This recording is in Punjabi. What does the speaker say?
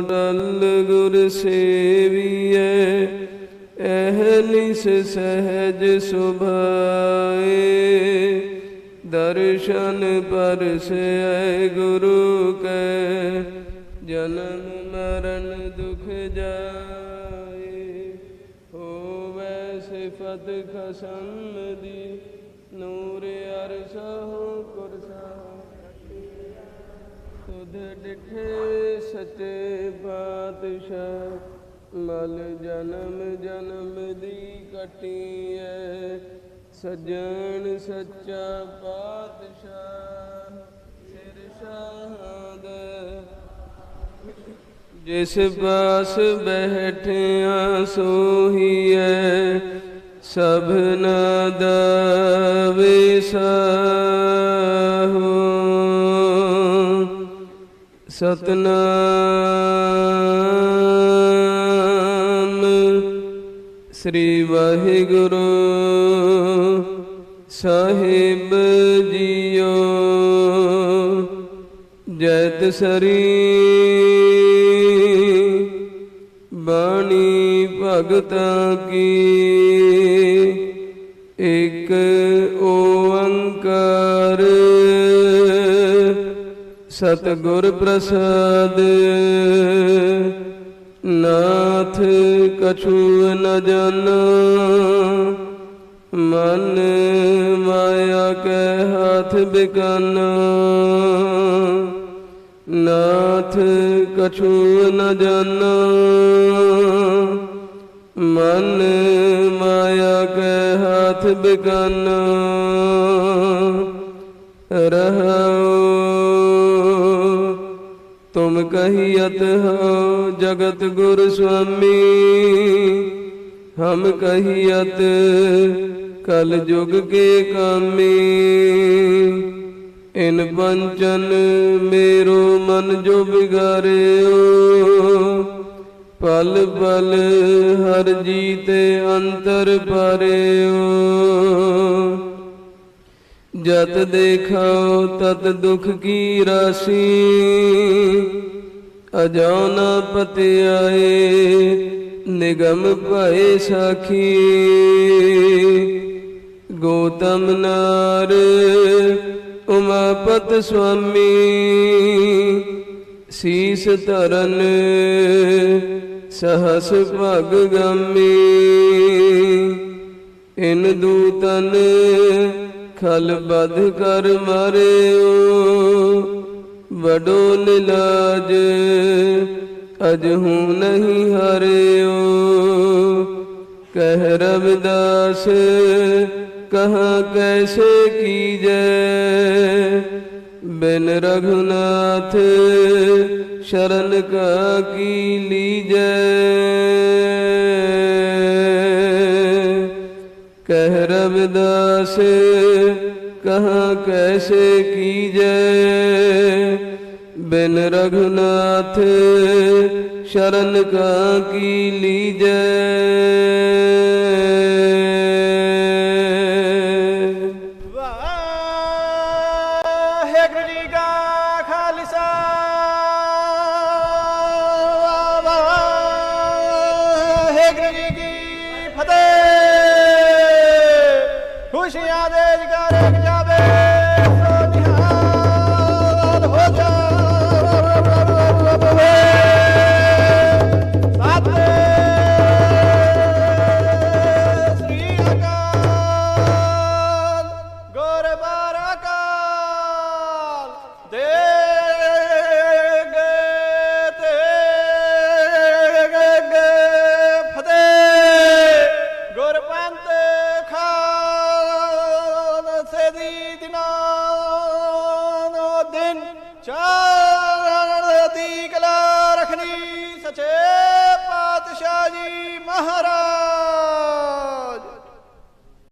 ਡਲ ਗੁਰ ਸੇਵੀਐ ਐਹਨਿਸ ਸਹਿਜ ਸੁਭਾਏ। ਦਰਸ਼ਨ ਪਰਸੈ ਗੁਰੂ ਕੈ, ਜਨਮ ਮਰਨ ਦੁਖ ਜਾਏ। ਹੋਵੈ ਸਿਫਤ ਖਸਮ ਦੀ, ਨੂਰ ਅਰਸਹੁ ਕੁਰਸਹੁ ਤੁਧ ਡਿਠੇ ਸੱਚੇ ਪਾਤਸ਼ਾਹ ਮਲ ਜਨਮ ਜਨਮ ਦੀ ਕਟੀ ਕਟੀਐ, ਸਜਣ ਸੱਚਾ ਪਾਤਸ਼ਾਹ ਸਿਰ ਸ਼ਾਹਦ ਜਿਸ ਪਾਸ ਬੈਠਿਆ ਸੋਹੀਐ ਸਭਨਾ ਦਾ ਵਿਸਾਹੋ ਸਤਨਾਮ। ਸ੍ਰੀ ਵਾਹਿਗੁਰੂ ਸਾਹਿਬ ਜੀਓ। ਜੈਤ ਸਰੀ ਬਾਣੀ ਭਗਤਾਂ ਕੀ। ਇੱਕ ਓ ਸਤਿਗੁਰ ਪ੍ਰਸਾਦ, ਨਾਥ ਕਛੂ ਨ ਜਾਣਾ ਮਨ ਮਾਇਆ ਕੈ ਹਾਥ ਬਿਕਾਨਾ, ਨਾਥ ਕਛੂ ਨ ਜਾਣਾ ਮਨ ਮਾਇਆ ਕੈ ਹਾਥ ਬਿਕਾਨਾ, ਰਹਾਉ ਤੁਮ ਕਹੀਅਤ, ਹੋ, ਜਗਤ ਗੁਰ ਸੁਆਮੀ। ਹਮ ਕਹੀਅਤ, ਕਲ ਜੁਗ ਕੇ ਕਾਮੀ। ਇਨ ਪੰਚਨ ਮੇਰੋ ਮਨ ਜੋ ਬਿਗਾਰਿਓ ਪਲ ਪਲ ਹਰ ਜੀਤੇ ਅੰਤਰ ਪਾਰਿਓ। ਜਤ ਦੇਖਾਓ ਤਤ ਦੁਖ ਕੀ ਰਾਸੀ। ਅਜਾਉ ਨ ਪਤਿਆਏ ਨਿਗਮ ਭਏ ਸਾਖੀ। ਗੋਤਮ ਨਾਰ ਉਮਾਪਤ ਸੁਆਮੀ। ਸੀਸ ਧਰਨ, ਸਹਸ ਭਗ ਗਾਮੀ। ਇਨ ਦੂਤਨ ਖਲ ਬਦ ਕਰ ਮਾਰਿਓ, ਵਡੋ ਨਿਲਾਜ ਅਜਹੂ ਨਹੀਂ ਹਰਿਓ। ਕਹਿ ਰਵਿਦਾਸ, ਕਹਾ ਕੈਸੇ ਕੀਜੈ? ਬਿਨ ਰਘੁਨਾਥ ਸ਼ਰਨ ਕਾ ਕੀ ਲੀਜੈ? ਕਹਿ ਰਵਿਦਾਸ ਕਹਾ ਕੈਸੇ ਕੀਜੈ? ਬਿਨ ਰਘੁਨਾਥ ਸ਼ਰਨ ਕਾ ਕੀ ਲੀਜੈ? ਖੁਸ਼ੀਆਂ ਦੇ ਜਗਾਰੇ ਚੜ੍ਹਦੀ ਕਲਾ ਪਾਤਸ਼ਾਹ ਜੀ ਮਹਾਰਾਜ